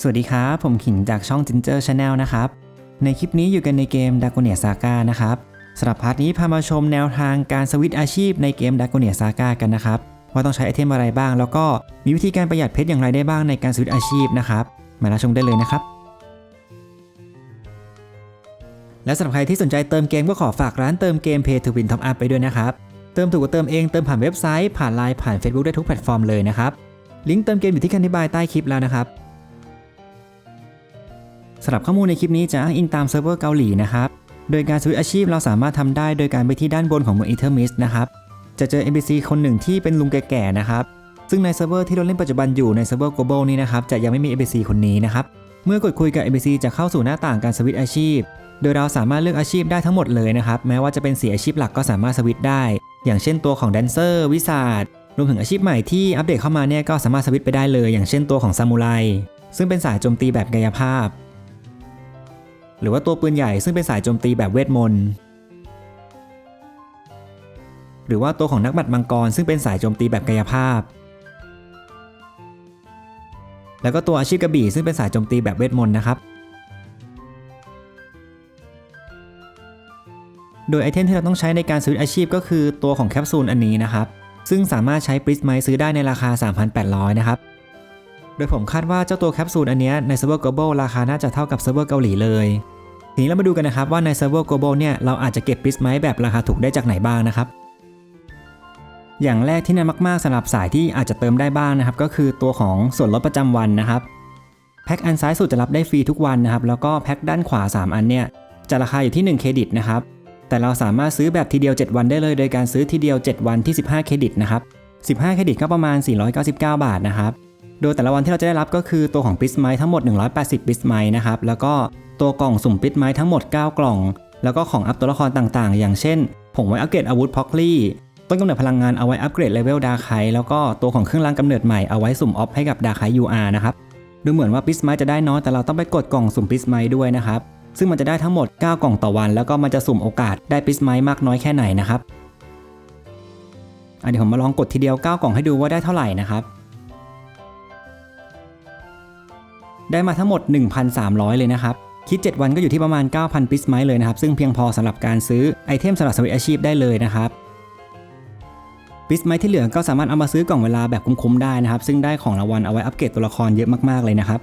สวัสดีครับ ผมขิงจากช่อง Ginger Channel นะครับ ในคลิปนี้อยู่กันในเกม d a g o n i a Saga นะครับสำหรับพาร์ทนี้พามาชมแนวทางการสวิตอาชีพในเกม d a g o n i a Saga กันนะครับ ว่าต้องใช้ไอเทมอะไรบ้าง แล้วก็มีวิธีการประหยัดเพชรอย่างไรได้บ้างในการสวิตอาชีพนะครับ มารับชมได้เลยนะครับ และสำหรับใครที่สนใจเติมเกมก็ขอฝากร้านเติมเกม Pay to Win Top Up ไปด้วยนะครับ เติมถูกกว่าเติมเองเติมผ่านเว็บไซต์ผ่านไลน์ผ่าน Facebook ได้ทุกแพลตฟอร์มเลยนะครับ ลิงก์เติมเกมอยู่ที่คันอธิบายใต้คลิปแล้วนะครับ สำหรับข้อมูลในคลิปนี้จะอ้างอิงตามเซิร์ฟเวอร์เกาหลีนะครับ โดยการสวิตช์อาชีพเราสามารถทำได้โดยการไปที่ด้านบนของเมืองอีเทอร์มิสนะครับ จะเจอ NPC คนหนึ่งที่เป็นลุงแก่ๆนะครับ ซึ่งในเซิร์ฟเวอร์ที่เราเล่นปัจจุบันอยู่ในเซิร์ฟเวอร์ global นี้นะครับจะยังไม่มี NPC คนนี้นะครับ เมื่อกดคุยกับ NPC จะเข้าสู่หน้าต่างการสวิตช์อาชีพ โดยเราสามารถเลือกอาชีพได้ทั้งหมดเลยนะครับ แม้ว่าจะเป็นสีอาชีพหลักก็สามารถสวิตช์ได้ อย่างเช่นตัวของแดนเซอร์วิสาดรวมถึงอาชีพใหม่ที่อัปเดตเข้ามาเนี่ยก็สามารถสวิตไปได้เลย อย่างเช่นตัวของซามูไรซึ่งเป็นสายโจมตีแบบกายภาพ หรือว่าตัวปืนใหญ่ซึ่งเป็นสายโจมตีแบบเวทมนต์ หรือว่าตัวของนักบัตรมังกรซึ่งเป็นสายโจมตีแบบกายภาพ แล้วก็ตัวอาชีพกระบี่ซึ่งเป็นสายโจมตีแบบเวทมนต์นะครับ โดยไอเทมที่เราต้องใช้ในการซื้ออาชีพก็คือตัวของแคปซูลอันนี้นะครับ ซึ่งสามารถใช้ปริสไมซื้อได้ในราคา 3,800 นะครับโดยผมคาดว่าเจ้าตัวแคปซูลอันนี้ในเซิร์ฟเวอร์ global ราคาน่าจะเท่ากับเซิร์ฟเวอร์เกาหลีเลย ทีนี้เรามาดูกันนะครับว่าในเซิร์ฟเวอร์ global เนี่ยเราอาจจะเก็บปิสไมแบบราคาถูกได้จากไหนบ้างนะครับ อย่างแรกที่แน่มากๆสำหรับสายที่อาจจะเติมได้บ้างนะครับ ก็คือตัวของส่วนลดประจำวันนะครับแพ็คอันซ้ายสุดจะรับได้ฟรีทุกวันนะครับ แล้วก็แพ็คด้านขวา 3 อันเนี่ยจะราคาอยู่ที่ 1 เครดิตนะครับ แต่เราสามารถซื้อแบบทีเดียว 7 วันได้เลย โดยการซื้อทีเดียว 7 วันที่ 15 เครดิตนะครับ 15 เครดิตก็ประมาณ 499 บาทนะครับ โดยแต่ละวันที่เราจะได้รับก็คือตัวของปิสไม้ทั้งหมด 180ปิสไม้นะครับ แล้วก็ตัวกล่องสุ่มปิสไม้ทั้งหมด 9 กล่อง แล้วก็ของอัพตัวละครต่างๆ อย่างเช่น ผงไว้อัปเกรดอาวุธพ็อกลี่ ต้นกำเนิดพลังงานเอาไว้อัปเกรดเลเวลดาไคแล้วก็ตัวของเครื่องรางกำเนิดใหม่เอาไว้สุ่มออฟให้กับดาไค UR นะครับ ดูเหมือนว่าปิสไม้จะได้น้อยแต่เราต้องไปกดกล่องสุ่มปิสไม้ด้วยนะครับ ซึ่งมันจะได้ทั้งหมด 9 กล่องต่อวัน แล้วก็มันจะสุ่มโอกาสได้ปิสไมมากน้อยแค่ไหนนะครับอะเดี๋ยวผมมาลองกดทีเดียว 9 กล่องให้ดูว่าได้เท่าไหร่นะครับ ได้มาทั้งหมด 1,300 เลยนะครับ คิด 7 วันก็อยู่ที่ประมาณ 9,000 ปิสไม้เลยนะครับ ซึ่งเพียงพอสำหรับการซื้อไอเทมสำหรับสวิตอาชีพได้เลยนะครับปิสไม้ที่เหลือก็สามารถเอามาซื้อกล่องเวลาแบบคุ้มๆได้นะครับ ซึ่งได้ของรางวัลเอาไว้อัปเกรดตัวละครเยอะมากๆเลยนะครับ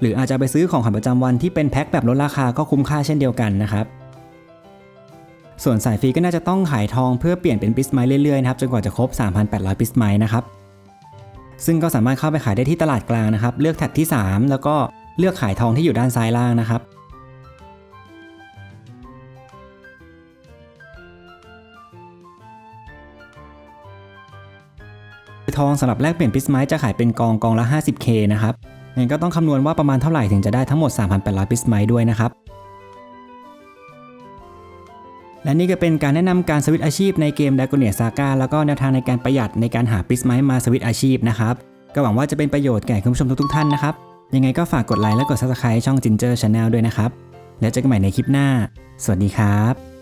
หรืออาจจะไปซื้อของขวัญประจำวันที่เป็นแพ็คแบบลดราคาก็คุ้มค่าเช่นเดียวกันนะครับส่วนสายฟรีก็น่าจะต้องขายทองเพื่อเปลี่ยนเป็นปิสไม้เรื่อยๆนะครับจนกว่าจะครบ 3,800 ปิสไม้นะครับ ซึ่งก็สามารถเข้าไปขายได้ที่ตลาดกลางนะครับ เลือกแท็บที่ 3 แล้วก็เลือกขายทองที่อยู่ด้านซ้ายล่างนะครับ ทองสำหรับแลกเปลี่ยนปิสไมจะขายเป็นกองกองละ 50k นะครับงั้นก็ต้องคำนวณว่าประมาณเท่าไหร่ถึงจะได้ทั้งหมด 3,800ปิสไมด้วยนะครับ และนี่ก็เป็นการแนะนำการสวิตอาชีพในเกมดากเนียซาก้าแล้วก็แนวทางในการประหยัดในการหาปิสไม้มาสวิตอาชีพนะครับ ก็หวังว่าจะเป็นประโยชน์แก่คุณผู้ชมทุกๆท่านนะครับ ยังไงก็ฝากกดไลค์และกด Subscribe ช่อง Ginger Channel ด้วยนะครับ แล้วเจอกันใหม่ในคลิปหน้า สวัสดีครับ